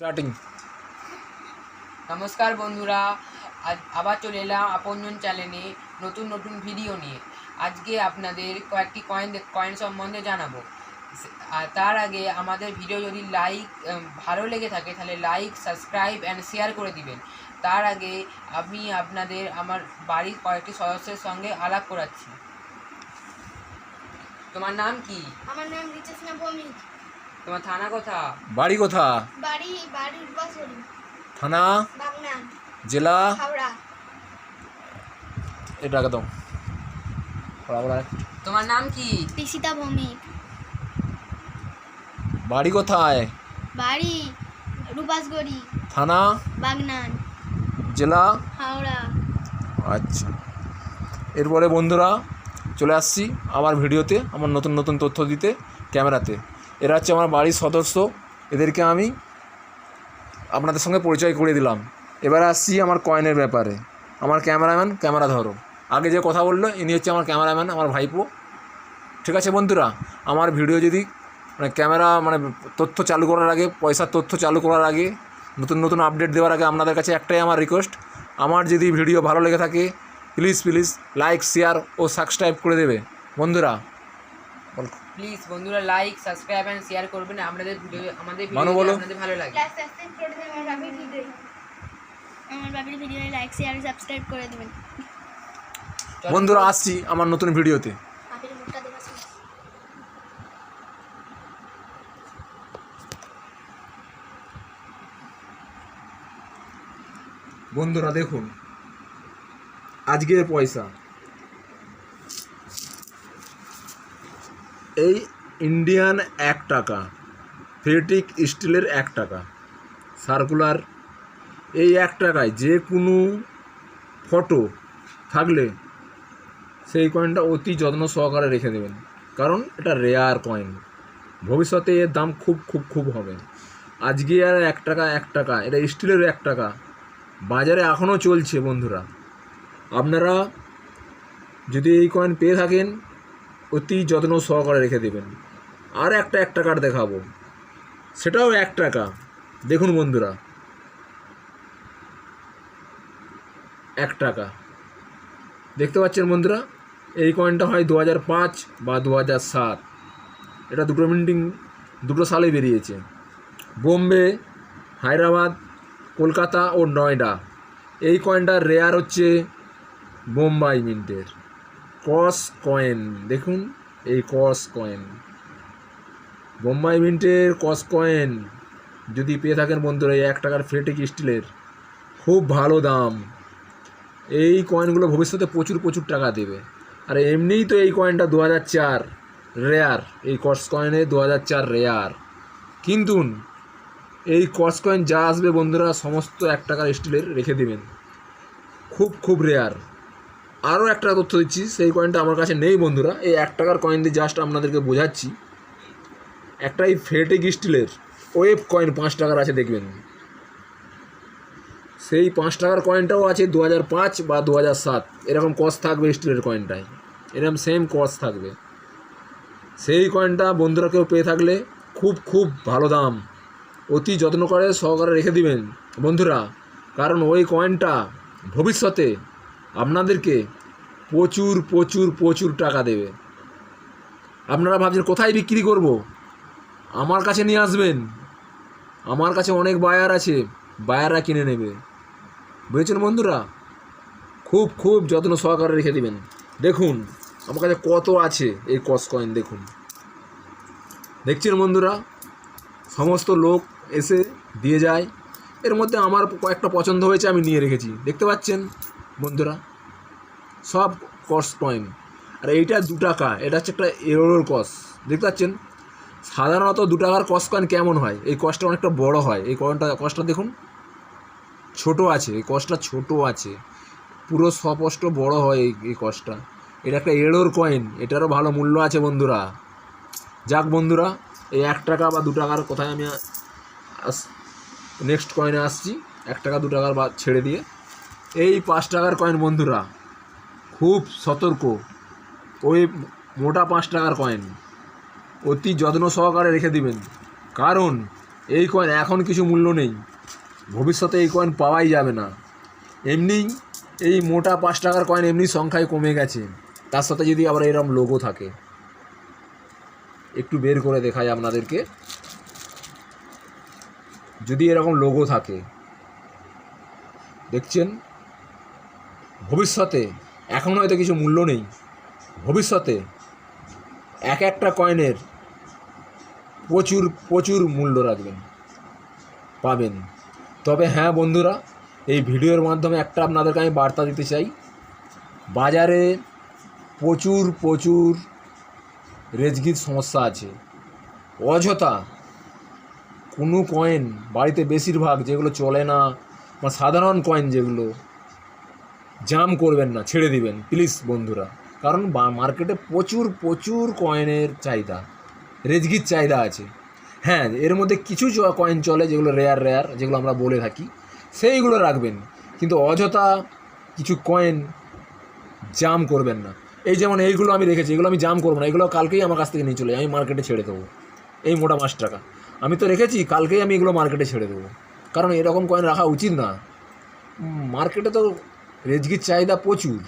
Starting নমস্কার বন্ধুরা আজ আবার চলে এলাম আপনজন চ্যানেলে নতুন নতুন ভিডিও নিয়ে। আজকে আপনাদের কয়েকটি কয়েন কয়েন সম্বন্ধে জানাব। তার আগে আমাদের ভিডিও যদি লাইক ভালো লেগে থাকে তাহলে লাইক সাবস্ক্রাইব অ্যান্ড শেয়ার করে দিবেন। তার আগে আমি আপনাদের আমার বাড়ির কয়েকটি সদস্যের সঙ্গে আলাপ করাচ্ছি। তোমার নাম কি? আমার নাম রিচেসনা ভৌমিক তোমার থানা কোথা? বাড়ি কোথা বাড়ি বাড়ি বাসরি থানা? বাগনান জেলা? হাওড়া। এটা একদম। বরাবর তোমার নাম কি? পিসিতা ভৌমিক। বাড়ি কোথায়? বাড়ি রূপাসগড়ি থানা? বাগনান জেলা? হাওড়া। আচ্ছা। এরপরে বন্ধুরা চলে আসছি আমার ভিডিওতে আমার নতুন নতুন তথ্য দিতে ক্যামেরাতে। এরা হচ্ছে আমার বাড়ির সদস্য। এদেরকে আমি আপনাদের সঙ্গে পরিচয় করে দিলাম। এবার আসছি আমার কয়েনের ব্যাপারে। আমার ক্যামেরাম্যান ক্যামেরা ধরো। আগে যে কথা বলল, ইনি হচ্ছে আমার ক্যামেরাম্যান আমার ভাইপো। ঠিক আছে বন্ধুরা, আমার ভিডিও যদি মানে ক্যামেরা মানে তথ্য চালু করার আগে, পয়সার তথ্য চালু করার আগে, নতুন নতুন আপডেট দেওয়ার আগে আপনাদের কাছে একটাই আমার রিকোয়েস্ট আমার যদি ভিডিও ভালো লেগে থাকে প্লিজ প্লিজ লাইক শেয়ার ও সাবস্ক্রাইব করে দেবে। বন্ধুরা। প্লিজ বন্ধুরা লাইক সাবস্ক্রাইব অ্যান্ড শেয়ার করবেন। আমাদের ভিডিও আমাদের ভিডিও আপনাদের ভালো লাগে। আমার বাবির ভিডিও লাইক শেয়ার সাবস্ক্রাইব করে দেবেন। বন্ধুরা আসছি আমার নতুন ভিডিওতে বন্ধুরা দেখুন। আজকের পয়সা। এই ইন্ডিয়ান এক টাকা ফেটিক স্টিলের এক টাকা সার্কুলার এই এক টাকায় যে কোনো ফটো থাকলে সেই কয়েনটা অতি যত্ন সহকারে রেখে দেবেন। কারণ এটা রেয়ার কয়েন ভবিষ্যতে এর দাম খুব খুব খুব হবে। আজকে আর এক টাকা এক টাকা, এটা স্টিলের এক টাকা। বাজারে এখনও চলছে বন্ধুরা। আপনারা যদি এই কয়েন পেয়ে থাকেন অতি যত্ন সহকারে রেখে দেবেন। আর একটা এক টাকার দেখাবো। সেটাও এক টাকা। দেখুন বন্ধুরা। এক টাকা। দেখতে পাচ্ছেন বন্ধুরা? এই কয়েনটা হয় দু পাঁচ বা দু সাত। এটা দুটো মিন্টিং দুটো সালে বেরিয়েছে। বোম্বে, হায়দ্রাবাদ, কলকাতা ও নয়ডা। এই কয়েনটার রেয়ার হচ্ছে বোম্বাই মিন্টের। কস কয়েন, দেখুন এই কস কয়েন। বোম্বাই মিন্টের কস কয়েন, যদি পেয়ে থাকেন বন্ধুরা, এই এক টাকার ফেটিক স্টিলের, খুব ভালো দাম। এই কয়েনগুলো ভবিষ্যতে প্রচুর প্রচুর টাকা দেবে। আর এমনিই তো এই কয়েনটা দু হাজার চার, রেয়ার। এই কস কয়েনে দু হাজার চার, রেয়ার। কিন্তু এই কস কয়েন যা আসবে বন্ধুরা, সমস্ত এক টাকার স্টিলের রেখে দেবেন। খুব খুব রেয়ার। আরও একটা তথ্য দিচ্ছি, সেই কয়েনটা আমার কাছে নেই বন্ধুরা। এই এক টাকার কয়েন দিয়ে জাস্ট আপনাদেরকে বোঝাচ্ছি। একটা এই ফেটিক স্টিলের ওয়েব কয়েন পাঁচ টাকার আছে, দেখবেন। সেই পাঁচ টাকার কয়েনটাও আছে দু পাঁচ বা দু সাত। এরকম কস থাকবে স্টিলের কয়েনটায় এরকম সেম কস থাকবে। সেই কয়েনটা বন্ধুরা কেউ পেয়ে থাকলে খুব খুব ভালো দাম। অতি যত্ন করে সহকারে রেখে দিবেন। বন্ধুরা, কারণ ওই কয়েনটা ভবিষ্যতে আপনাদেরকে প্রচুর প্রচুর প্রচুর টাকা দেবে। আপনারা ভাবছেন, কোথায় বিক্রি করব? আমার কাছে নিয়ে আসবেন। আমার কাছে অনেক বায়ার আছে বায়াররা কিনে নেবে। বুঝেছেন বন্ধুরা? খুব খুব যত্ন সহকারে রেখে দেবেন। দেখুন, আমার কাছে কত আছে এই কস কয়েন দেখুন। দেখছেন বন্ধুরা? সমস্ত লোক এসে দিয়ে যায়। এর মধ্যে আমার কয়েকটা পছন্দ হয়েছে, আমি নিয়ে রেখেছি। দেখতে পাচ্ছেন? বন্ধুরা, সব কস কয়েন আর এইটা দু টাকা, এটা হচ্ছে একটা এরোর কস দেখতে পাচ্ছেন? সাধারণত দু টাকার কস কয়েন কেমন হয়? এই কসটা অনেকটা বড় হয়। এই কয়েনটা কসটা দেখুন, ছোট আছে। এই কসটা ছোট আছে। পুরো স্পষ্ট বড় হয় এই এই কসটা এটা একটা এড়োর কয়েন এটারও ভালো মূল্য আছে বন্ধুরা। যাক বন্ধুরা, এই এক টাকা বা দু টাকার কোথায় আমি নেক্সট কয়েনে আসছি। এক টাকা দু টাকার বা ছেড়ে দিয়ে। এই পাঁচ টাকার কয়েন বন্ধুরা, খুব সতর্ক। ওই মোটা পাঁচ টাকার কয়েন অতি যত্ন সহকারে রেখে দিবেন। কারণ এই কয়েন এখন কিছু মূল্য নেই। ভবিষ্যতে এই কয়েন পাওয়াই যাবে না। এমনি এই মোটা পাঁচ টাকার কয়েন এমনি সংখ্যায় কমে গেছে। তার সাথে যদি আবার এরকম লোগো থাকে। একটু বের করে দেখাই আপনাদেরকে। যদি এরকম লোগো থাকে। দেখছেন? ভবিষ্যতে এখন হয়তো কিছু মূল্য নেই। ভবিষ্যতে এক একটা কয়েনের প্রচুর প্রচুর মূল্য রাখবেন, পাবেন। তবে হ্যাঁ বন্ধুরা, এই ভিডিওর মাধ্যমে একটা আপনাদেরকে আমি বার্তা দিতে চাই। বাজারে প্রচুর প্রচুর রেজগির সমস্যা আছে। অযথা কোনো কয়েন, বাড়িতে বেশিরভাগ যেগুলো চলে না, বা সাধারণ কয়েন যেগুলো জাম করবেন না, ছেড়ে দিবেন। প্লিজ বন্ধুরা। কারণ মার্কেটে প্রচুর প্রচুর কয়েনের চাহিদা, রেজগির চাহিদা আছে। হ্যাঁ এর মধ্যে কিছু কয়েন চলে যেগুলো রেয়ার রেয়ার যেগুলো আমরা বলে থাকি, সেইগুলো রাখবেন। কিন্তু অযথা কিছু কয়েন জাম করবেন না। এই যেমন এইগুলো আমি রেখেছি, এগুলো আমি জাম করব না। এগুলো কালকেই আমার কাছ থেকে নিয়ে চলে আমি মার্কেটে ছেড়ে দেবো। এই মোটা পাঁচ টাকা। আমি তো রেখেছি, কালকেই আমি এগুলো মার্কেটে ছেড়ে দেবো। কারণ এরকম কয়েন রাখা উচিত না। মার্কেটে তো রেজগির চাহিদা প্রচুর।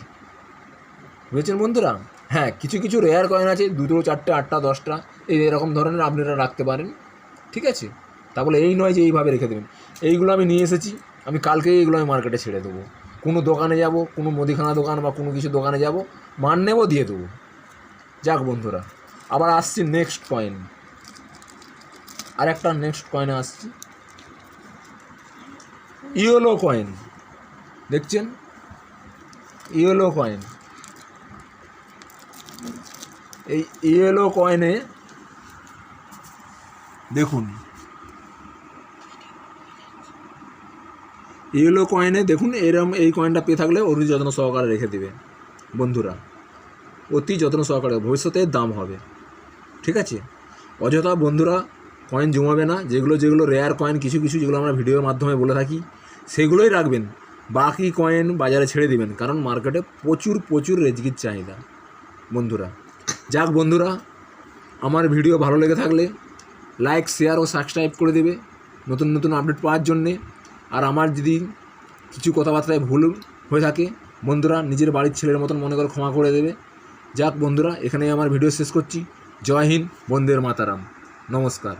বুঝেছেন বন্ধুরা? হ্যাঁ কিছু কিছু রেয়ার কয়েন আছে, দুটো, চারটে, আটটা, দশটা, এই এরকম ধরনের আপনারা রাখতে পারেন, ঠিক আছে? তা বলে এই নয় যে এইভাবে রেখে দেবেন। এইগুলো আমি নিয়ে এসেছি, আমি কালকেই এগুলো আমি মার্কেটে ছেড়ে দেবো। কোনো দোকানে যাব, কোনো মুদিখানা দোকান বা কোনো কিছু দোকানে যাব, মান নেব, দিয়ে দেবো। যাক বন্ধুরা, আবার আসছি নেক্সট কয়েন আর একটা নেক্সট কয়েনে আসছি। ইয়েলো কয়েন দেখছেন? Yellow coin. এই ইয়েলো কয়েনে দেখুন। ইয়েলো কয়েনে দেখুন, এরম এই কয়েনটা পেয়ে থাকলে অতি যত্ন সহকারে রেখে দেবে বন্ধুরা। অতি যত্ন সহকারে, ভবিষ্যতে দাম হবে। ঠিক আছে? অযথা বন্ধুরা, কয়েন জমাবে না। যেগুলো যেগুলো রেয়ার কয়েন, কিছু কিছু যেগুলো আমরা ভিডিওর মাধ্যমে বলে থাকি, সেগুলোই রাখবেন। বাকি কয়েন বাজারে ছেড়ে দিবেন। কারণ মার্কেটে প্রচুর প্রচুর রেজগির চাহিদা। বন্ধুরা, যাক বন্ধুরা, আমার ভিডিও ভালো লেগে থাকলে লাইক শেয়ার ও সাবস্ক্রাইব করে দেবে নতুন নতুন আপডেট পাওয়ার জন্যে। আর আমার যদি কিছু কথাবার্তায় ভুল হয়ে থাকে, বন্ধুরা নিজের বাড়ির ছেলের মতন মনে করে ক্ষমা করে দেবে। যাক বন্ধুরা, এখানেই আমার ভিডিও শেষ করছি। জয় হিন্দ বন্দের মাতারাম। নমস্কার।